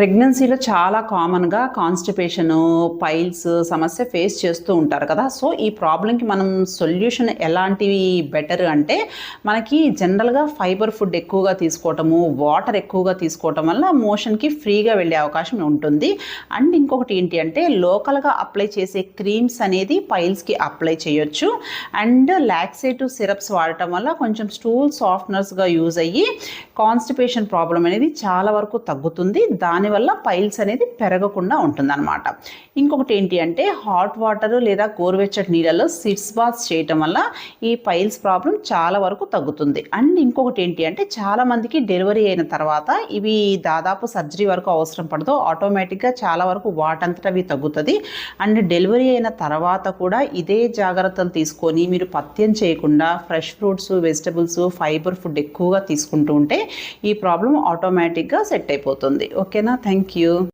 ప్రెగ్నెన్సీలో చాలా కామన్గా కాన్స్టిపేషన్ పైల్స్ సమస్య ఫేస్ చేస్తూ ఉంటారు కదా. సో ఈ ప్రాబ్లంకి మనం సొల్యూషన్ ఎలాంటివి బెటర్ అంటే మనకి జనరల్గా ఫైబర్ ఫుడ్ ఎక్కువగా తీసుకోవటము వాటర్ ఎక్కువగా తీసుకోవటం వల్ల మోషన్కి ఫ్రీగా వెళ్ళే అవకాశం ఉంటుంది. అండ్ ఇంకొకటి ఏంటి అంటే లోకల్గా అప్లై చేసే క్రీమ్స్ అనేది పైల్స్కి అప్లై చేయొచ్చు. అండ్ లాక్సేటివ్ సిరప్స్ వాడటం వల్ల కొంచెం స్టూల్ సాఫ్ట్నర్స్గా యూజ్ అయ్యి కాన్స్టిపేషన్ ప్రాబ్లం అనేది చాలా వరకు తగ్గుతుంది. దాని దానివల్ల పైల్స్ అనేది పెరగకుండా ఉంటుందన్నమాట. ఇంకొకటి ఏంటి అంటే హాట్ వాటర్ లేదా గోరువెచ్చటి నీళ్ళలో సిట్స్ బాత్స్ చేయటం వల్ల ఈ పైల్స్ ప్రాబ్లం చాలా వరకు తగ్గుతుంది. అండ్ ఇంకొకటి ఏంటి అంటే చాలా మందికి డెలివరీ అయిన తర్వాత ఇవి దాదాపు సర్జరీ వరకు అవసరం పడదు. ఆటోమేటిక్గా చాలా వరకు వాటంతట అవి తగ్గుతుంది. అండ్ డెలివరీ అయిన తర్వాత కూడా ఇదే జాగ్రత్తలు తీసుకొని మీరు పథ్యం చేయకుండా fresh fruits vegetables fibre food ఎక్కువగా తీసుకుంటూ ఉంటే ఈ ప్రాబ్లం ఆటోమేటిక్గా సెట్ అయిపోతుంది. ఓకేనా? Thank you.